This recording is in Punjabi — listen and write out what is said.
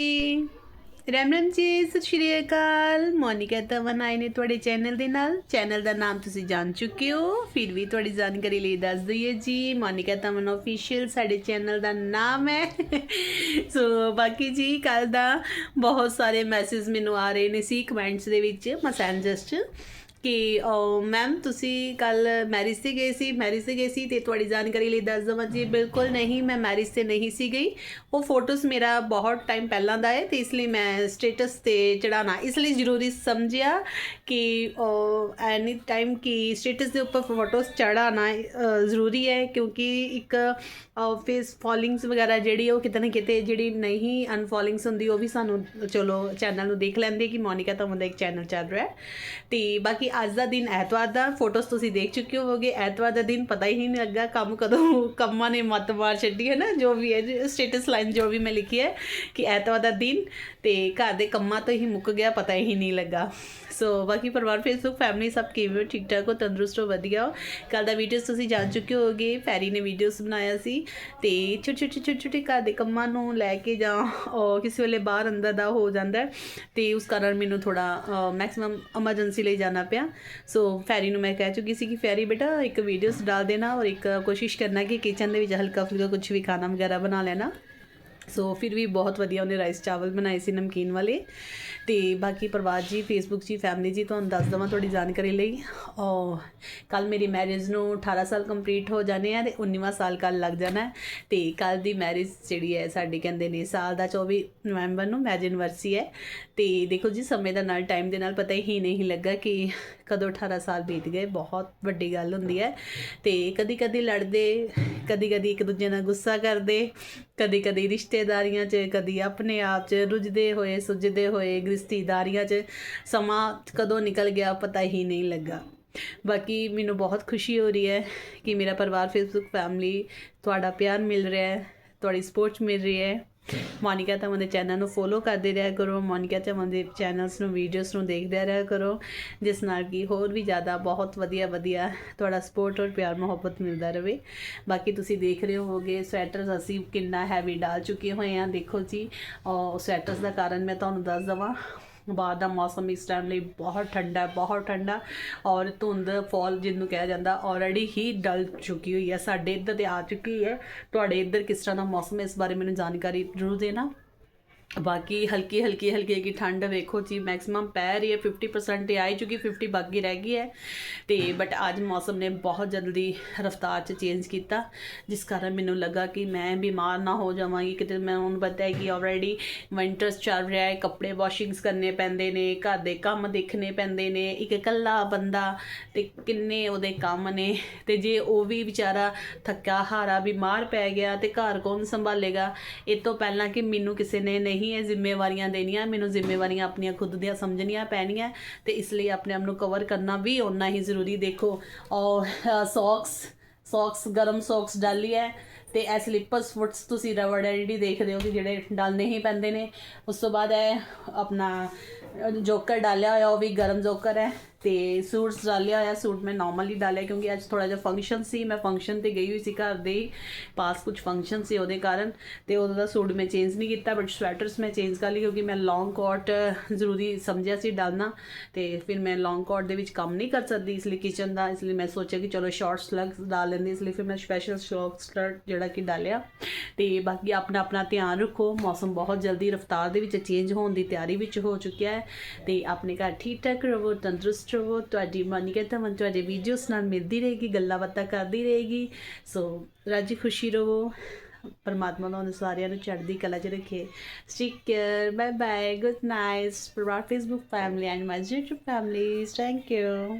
ਜੀ ਰਾਮ ਰਾਮ ਜੀ, ਸਤਿ ਸ਼੍ਰੀ ਅਕਾਲ। ਮੋਨਿਕਾ ਤਵਨ ਆਏ ਨੇ ਤੁਹਾਡੇ ਚੈਨਲ ਦੇ ਨਾਲ। ਚੈਨਲ ਦਾ ਨਾਮ ਤੁਸੀਂ ਜਾਣ ਚੁੱਕੇ ਹੋ। ਫਿਰ ਵੀ ਤੁਹਾਡੀ ਜਾਣਕਾਰੀ ਲਈ ਦੱਸ ਦਈਏ ਜੀ, ਮੋਨਿਕਾ ਤਵਨ ਆਫੀਸ਼ੀਅਲ ਸਾਡੇ ਚੈਨਲ ਦਾ ਨਾਮ ਹੈ। ਸੋ ਬਾਕੀ ਜੀ ਕੱਲ ਦਾ ਬਹੁਤ ਸਾਰੇ ਮੈਸੇਜ ਮੈਨੂੰ ਆ ਰਹੇ ਨੇ ਸੀ ਕਮੈਂਟਸ ਦੇ ਵਿੱਚ ਮੈਸੇਂਜਰਸ 'ਚ। ਕਿ ਮੈਮ ਤੁਸੀਂ ਕੱਲ ਮੈਰਿਜ ਤੇ ਗਏ ਸੀ ਮੈਰਿਜ ਤੇ ਗਏ ਸੀ ਤੇ ਤੁਹਾਡੀ ਜਾਣਕਾਰੀ ਲਈ ਦੱਸ ਦਵਾਂ ਜੀ, ਬਿਲਕੁਲ ਨਹੀਂ, ਮੈਂ ਮੈਰਿਜ ਤੇ ਨਹੀਂ ਸੀ ਗਈ। ਉਹ ਫੋਟੋਸ ਮੇਰਾ ਬਹੁਤ ਟਾਈਮ ਪਹਿਲਾਂ ਦਾ ਹੈ ਤੇ ਇਸ ਲਈ ਮੈਂ ਸਟੇਟਸ ਤੇ ਚੜਾਣਾ ਇਸ ਲਈ ਜ਼ਰੂਰੀ ਸਮਝਿਆ ਕਿ ਐਨੀ ਟਾਈਮ ਕਿ ਸਟੇਟਸ ਦੇ ਉੱਪਰ ਫੋਟੋਜ਼ ਚੜਾਣਾ ਜ਼ਰੂਰੀ ਹੈ ਕਿਉਂਕਿ ਇੱਕ ਫੇਸ ਫੋਲਿੰਗਸ ਵਗੈਰਾ ਜਿਹੜੀ ਉਹ ਕਿਤੇ ਨਾ ਕਿਤੇ ਜਿਹੜੀ ਨਹੀਂ ਅਨਫੋਲਿੰਗਸ ਹੁੰਦੀ ਉਹ ਵੀ ਸਾਨੂੰ ਚਲੋ ਚੈਨਲ ਨੂੰ ਦੇਖ ਲੈਂਦੇ ਕਿ ਮੋਨਿਕਾ ਤਾਂ ਦਾ ਇੱਕ ਚੈਨਲ ਚੱਲ ਰਿਹਾ ਹੈ। ਤੇ ਬਾਕੀ ਅੱਜ ਦਾ ਦਿਨ ਐਤਵਾਰ ਦਾ ਫੋਟੋਸ ਤੁਸੀਂ ਦੇਖ ਚੁੱਕੇ ਹੋਵੋਗੇ। ਐਤਵਾਰ ਦਾ ਦਿਨ ਪਤਾ ਹੀ ਨਹੀਂ ਲੱਗਾ, ਕੰਮ ਕਦੋਂ, ਕੰਮਾਂ ਨੇ ਮੱਤ ਮਾਰ ਛੱਡੀ ਹੈ ਨਾ, ਜੋ ਵੀ ਹੈ ਸਟੇਟਸ ਲਾਈਨ ਜੋ ਵੀ ਮੈਂ ਲਿਖੀ ਹੈ ਕਿ ਐਤਵਾਰ ਦਾ ਦਿਨ ਤੇ ਘਰ ਦੇ ਕੰਮਾਂ ਤੋਂ ਹੀ ਮੁੱਕ ਗਿਆ, ਪਤਾ ਹੀ ਨਹੀਂ ਲੱਗਾ। ਸੋ ਬਾਕੀ ਪਰਿਵਾਰ ਫੇਸਬੁੱਕ ਫੈਮਿਲੀ ਸਭ ਕਿਵੇਂ ਹੋ? ਠੀਕ ਠਾਕ ਹੋ? ਤੰਦਰੁਸਤ ਹੋ? ਵਧੀਆ ਹੋ? ਕੱਲ ਦਾ ਵੀਡੀਓਸ ਤੁਸੀਂ ਜਾਣ ਚੁੱਕੇ ਹੋਗੇ ਫੈਰੀ ਨੇ ਵੀਡੀਓਸ ਬਣਾਇਆ ਸੀ ਤੇ ਛੋਟੇ ਛੋਟੇ ਛੋਟੇ ਛੋਟੇ ਘਰ ਦੇ ਕੰਮਾਂ ਨੂੰ ਲੈ ਕੇ ਜਾਂ ਕਿਸੇ ਵੇਲੇ ਬਾਹਰ ਅੰਦਰ ਦਾ ਹੋ ਜਾਂਦਾ ਹੈ ਤੇ ਉਸ ਕਾਰਨ ਮੈਨੂੰ ਥੋੜਾ ਮੈਕਸਿਮਮ ਐਮਰਜੈਂਸੀ ਲਈ ਜਾਣਾ ਪਿਆ। ਸੋ ਫੈਰੀ ਨੂੰ ਮੈਂ ਕਹਿ ਚੁੱਕੀ ਸੀ ਕਿ ਫੈਰੀ ਬੇਟਾ, ਇੱਕ ਵੀਡੀਓਸ ਡਾਲ ਦੇਣਾ ਔਰ ਇੱਕ ਕੋਸ਼ਿਸ਼ ਕਰਨਾ ਕਿ ਕਿਚਨ ਦੇ ਵਿੱਚ ਹਲਕਾ ਫੁਲਕਾ ਕੁਝ ਵੀ ਖਾਣਾ ਵਗੈਰਾ ਬਣਾ ਲੈਣਾ। ਸੋ ਫਿਰ ਵੀ ਬਹੁਤ ਵਧੀਆ ਉਹਨੇ ਰਾਈਸ ਚਾਵਲ ਬਣਾਏ ਸੀ ਨਮਕੀਨ ਵਾਲੇ। ਤੇ ਬਾਕੀ ਪਰਿਵਾਰ ਜੀ ਫੇਸਬੁੱਕ ਜੀ ਫੈਮਿਲੀ ਜੀ, ਤੁਹਾਨੂੰ ਦੱਸ ਦਵਾਂ ਤੁਹਾਡੀ ਜਾਣਕਾਰੀ ਲਈ। ਔਰ ਕੱਲ ਮੇਰੀ ਮੈਰਿਜ ਨੂੰ 18 ਸਾਲ ਕੰਪਲੀਟ ਹੋ ਜਾਣੇ ਆ ਤੇ 19ਵਾਂ ਸਾਲ ਕੱਲ ਲੱਗ ਜਾਣਾ। ਹੈ ਤੇ ਕੱਲ ਦੀ ਮੈਰਿਜ ਜਿਹੜੀ ਹੈ, ਸਾਡੀ ਕਹਿੰਦੇ ਨੇ ਸਾਲ ਦਾ 24 ਨਵੰਬਰ ਨੂੰ ਮੈਰਿਜ ਐਨਵਰਸਰੀ ਹੈ। ਤੇ ਦੇਖੋ ਜੀ, ਸਮੇਂ ਦਾ ਨਾਲ ਟਾਈਮ ਦੇ ਨਾਲ ਪਤਾ ਹੀ ਨਹੀਂ ਲੱਗਾ ਕਿ ਕਦੋਂ 18 ਸਾਲ ਬੀਤ ਗਏ। ਬਹੁਤ ਵੱਡੀ ਗੱਲ ਹੁੰਦੀ ਹੈ। ਤੇ ਕਦੀ ਕਦੀ ਲੜਦੇ ਕਦੀ ਕਦੀ ਇੱਕ ਦੂਜੇ ਨਾਲ ਗੁੱਸਾ ਕਰਦੇ ਕਦੀ ਕਦੀ ਰਿਸ਼ਤੇਦਾਰੀਆਂ 'ਚ, ਕਦੀ ਆਪਣੇ ਆਪ 'ਚ ਰੁੱਝਦੇ ਹੋਏ, ਸੁੱਝਦੇ ਹੋਏ ਗ੍ਰਿਸ਼ਤੀਦਾਰੀਆਂ 'ਚ ਸਮਾਂ ਕਦੋਂ ਨਿਕਲ ਗਿਆ ਪਤਾ ਹੀ ਨਹੀਂ ਲੱਗਾ। ਬਾਕੀ ਮੈਨੂੰ ਬਹੁਤ ਖੁਸ਼ੀ ਹੋ ਰਹੀ ਹੈ ਕਿ ਮੇਰਾ ਪਰਿਵਾਰ ਫੇਸਬੁੱਕ ਫੈਮਿਲੀ ਤੁਹਾਡਾ ਪਿਆਰ ਮਿਲ ਰਿਹਾ ਹੈ, ਤੁਹਾਡੀ ਸਪੋਰਟ ਮਿਲ ਰਹੀ ਹੈ। ਮੋਨਿਕਾ ਤਾਂ ਦੇ ਚੈਨਲ ਨੂੰ ਫੋਲੋ ਕਰਦੇ ਰਿਹਾ ਕਰੋ, ਮੋਨਿਕਾ ਤਾਂ ਦੇ ਚੈਨਲਸ ਨੂੰ ਵੀਡੀਓਜ਼ ਨੂੰ ਦੇਖਦੇ ਰਿਹਾ ਕਰੋ, ਜਿਸ ਨਾਲ ਕਿ ਹੋਰ ਵੀ ਜ਼ਿਆਦਾ ਬਹੁਤ ਵਧੀਆ ਵਧੀਆ ਤੁਹਾਡਾ ਸਪੋਰਟ ਔਰ ਪਿਆਰ ਮੁਹੱਬਤ ਮਿਲਦਾ ਰਹੇ। ਬਾਕੀ ਤੁਸੀਂ ਦੇਖ ਰਹੇ ਹੋਗੇ ਸਵੈਟਰਸ ਅਸੀਂ ਕਿੰਨਾ ਹੈਵੀ ਡਾਲ ਚੁੱਕੇ ਹੋਏ ਆ ਦੇਖੋ ਜੀ। ਉਹ ਸਵੈਟਰਸ ਦਾ ਕਾਰਨ ਮੈਂ ਤੁਹਾਨੂੰ ਦੱਸ ਦਵਾਂ ਬਾਹਰ ਦਾ ਮੌਸਮ ਇਸ ਟਾਈਮ ਲਈ ਬਹੁਤ ਠੰਡਾ ਬਹੁਤ ਠੰਡਾ ਔਰ ਧੁੰਦ, ਫਾਲ ਜਿਹਨੂੰ ਕਿਹਾ ਜਾਂਦਾ ਆਲਰੇਡੀ ਹੀ ਡਲ ਚੁੱਕੀ ਹੋਈ ਹੈ। ਸਾਡੇ ਇੱਧਰ ਤੇ ਆ ਚੁੱਕੀ ਹੈ। ਤੁਹਾਡੇ ਇੱਧਰ ਕਿਸ ਤਰ੍ਹਾਂ ਦਾ ਮੌਸਮ ਹੈ? ਇਸ ਬਾਰੇ ਮੈਨੂੰ ਜਾਣਕਾਰੀ ਜ਼ਰੂਰ ਦੇਣਾ। ਬਾਕੀ ਹਲਕੀ ਹਲਕੀ ਹਲਕੀ ਹਲਕੀ ਠੰਡ ਵੇਖੋ ਜੀ ਮੈਕਸਿਮਮ ਪੈ ਰਹੀ ਹੈ 50% ਤੇ ਆਈ ਚੁੱਕੀ 50 ਬਾਕੀ ਰਹਿ ਗਈ ਹੈ। ਤੇ ਬਟ ਅੱਜ ਮੌਸਮ ਨੇ ਬਹੁਤ ਜਲਦੀ ਰਫ਼ਤਾਰ ਚ ਚੇਂਜ ਕੀਤਾ, ਜਿਸ ਕਾਰਨ ਮੈਨੂੰ ਲੱਗਾ ਕਿ ਮੈਂ ਬਿਮਾਰ ਨਾ ਹੋ ਜਾਵਾਂਗੀ, ਕਿਤੇ ਮੈਂ ਉਹਨੂੰ ਪਤਾ ਹੈ ਕਿ ਆਲਰੇਡੀ ਵਿੰਟਰਸ ਚੱਲ ਰਿਹਾ ਹੈ, ਕੱਪੜੇ ਵਾਸ਼ਿੰਗਸ ਕਰਨੇ ਪੈਂਦੇ ਨੇ, ਘਰ ਦੇ ਕੰਮ ਦੇਖਣੇ ਪੈਂਦੇ ਨੇ, ਇੱਕ ਇਕੱਲਾ ਬੰਦਾ ਤੇ ਕਿੰਨੇ ਉਹਦੇ ਕੰਮ ਨੇ, ਤੇ ਜੇ ਉਹ ਵੀ ਵਿਚਾਰਾ ਥੱਕਾ ਹਾਰਾ ਬਿਮਾਰ ਪੈ ਗਿਆ ਤੇ ਘਰ ਕੌਣ ਸੰਭਾਲੇਗਾ? ਇਹ ਤੋਂ ਪਹਿਲਾਂ ਕਿ ਮੈਨੂੰ ਕਿਸੇ ਨੇ ਨਹੀਂ ਨਹੀਂ ਇਹ ਜ਼ਿੰਮੇਵਾਰੀਆਂ ਦੇਣੀਆਂ, ਮੈਨੂੰ ਜ਼ਿੰਮੇਵਾਰੀਆਂ ਆਪਣੀਆਂ ਖੁਦ ਦੀਆਂ ਸਮਝਣੀਆਂ ਪੈਣੀਆਂ, ਤੇ ਇਸ ਲਈ ਆਪਣੇ ਆਪ ਨੂੰ ਕਵਰ ਕਰਨਾ ਵੀ ਉਨਾ ਹੀ ਜ਼ਰੂਰੀ ਦੇਖੋ। ਔਰ ਸੌਕਸ ਸੌਕਸ ਗਰਮ ਸੌਕਸ ਡਾਲੀ ਹੈ, ਤੇ ਐ ਸਲੀਪਰਸ ਫੁੱਟਸ ਤੁਸੀਂ ਰਬੜ ਐਲਡੀ ਦੇਖਦੇ ਹੋ ਕਿ ਜਿਹੜੇ ਡਾਲਨੇ ਹੀ ਪੈਂਦੇ ਨੇ। ਉਸ ਤੋਂ ਬਾਅਦ ਹੈ ਆਪਣਾ ਜੋਕਰ ਡਾਲਿਆ ਹੋਇਆ ਉਹ ਵੀ ਗਰਮ ਜੋਕਰ ਹੈ। ਤੇ ਸੂਟਸ ਡਾਲਿਆ ਹੋਇਆ ਸੂਟ ਮੈਂ ਨਾਰਮਲੀ ਡਾਲਿਆ ਕਿਉਂਕਿ ਅੱਜ ਥੋੜਾ ਜਿਹਾ ਫੰਕਸ਼ਨ ਸੀ, ਮੈਂ ਫੰਕਸ਼ਨ ਤੇ ਗਈ ਹੋਈ ਸੀ ਘਰ ਦੇ ਪਾਸ ਕੁਝ ਫੰਕਸ਼ਨ ਸੀ ਉਹਦੇ ਕਾਰਨ ਤੇ ਉਹਦਾ ਦਾ ਸੂਟ ਮੈਂ ਚੇਂਜ ਨਹੀਂ ਕੀਤਾ ਬਟ ਸਵੈਟਰਸ ਮੈਂ ਚੇਂਜ ਕਰ ਲਈ ਕਿਉਂਕਿ ਮੈਂ ਲੌਂਗ ਕੋਟ ਜ਼ਰੂਰੀ ਸਮਝਿਆ ਸੀ ਡਾਲਣਾ ਤੇ ਫਿਰ ਮੈਂ ਲੌਂਗ ਕੋਟ ਦੇ ਵਿੱਚ ਕੰਮ ਨਹੀਂ ਕਰ ਸਕਦੀ, ਇਸ ਲਈ ਕਿਚਨ ਦਾ, ਇਸ ਲਈ ਮੈਂ ਸੋਚਿਆ ਕਿ ਚਲੋ ਸ਼ਾਰਟ ਸਲਗਸ ਡਾਲ ਲੈਂਦੀ, ਇਸ ਲਈ ਫਿਰ ਮੈਂ ਸਪੈਸ਼ਲ ਸ਼ਾਰਟ ਸਕਰਟ ਜਿਹੜਾ ਕਿ ਡਾਲਿਆ। ਤੇ ਬਾਕੀ ਆਪਣਾ ਆਪਣਾ ਧਿਆਨ ਰੱਖੋ, ਮੌਸਮ ਬਹੁਤ ਜਲਦੀ ਰਫ਼ਤਾਰ ਦੇ ਵਿੱਚ ਚੇਂਜ ਹੋਣ ਦੀ ਤਿਆਰੀ ਵਿੱਚ ਹੋ ਚੁੱਕਿਆ ਹੈ ਤੇ ਆਪਣੇ ਘਰ ਠੀਕ ਠਾਕ ਰਹੋ, ਤੰਦਰੁਸਤ ਰਹੋ ਤੁਹਾਡੀ ਮਨਿਕਤਾ ਮਨ ਤੁਹਾਡੇ ਵੀਡੀਓਸ ਨਾਲ ਮਿਲਦੀ ਰਹੇਗੀ, ਗੱਲਾਂ ਬਾਤਾਂ ਕਰਦੀ ਰਹੇਗੀ। ਸੋ ਰਾਜੀ ਖੁਸ਼ੀ ਰਹੋ। ਪਰਮਾਤਮਾ ਤੁਹਾਨੂੰ ਸਾਰਿਆਂ ਨੂੰ ਚੜ੍ਹਦੀ ਕਲਾ 'ਚ ਰੱਖੇ। Take care bye bye good night for Facebook family and my YouTube family thank you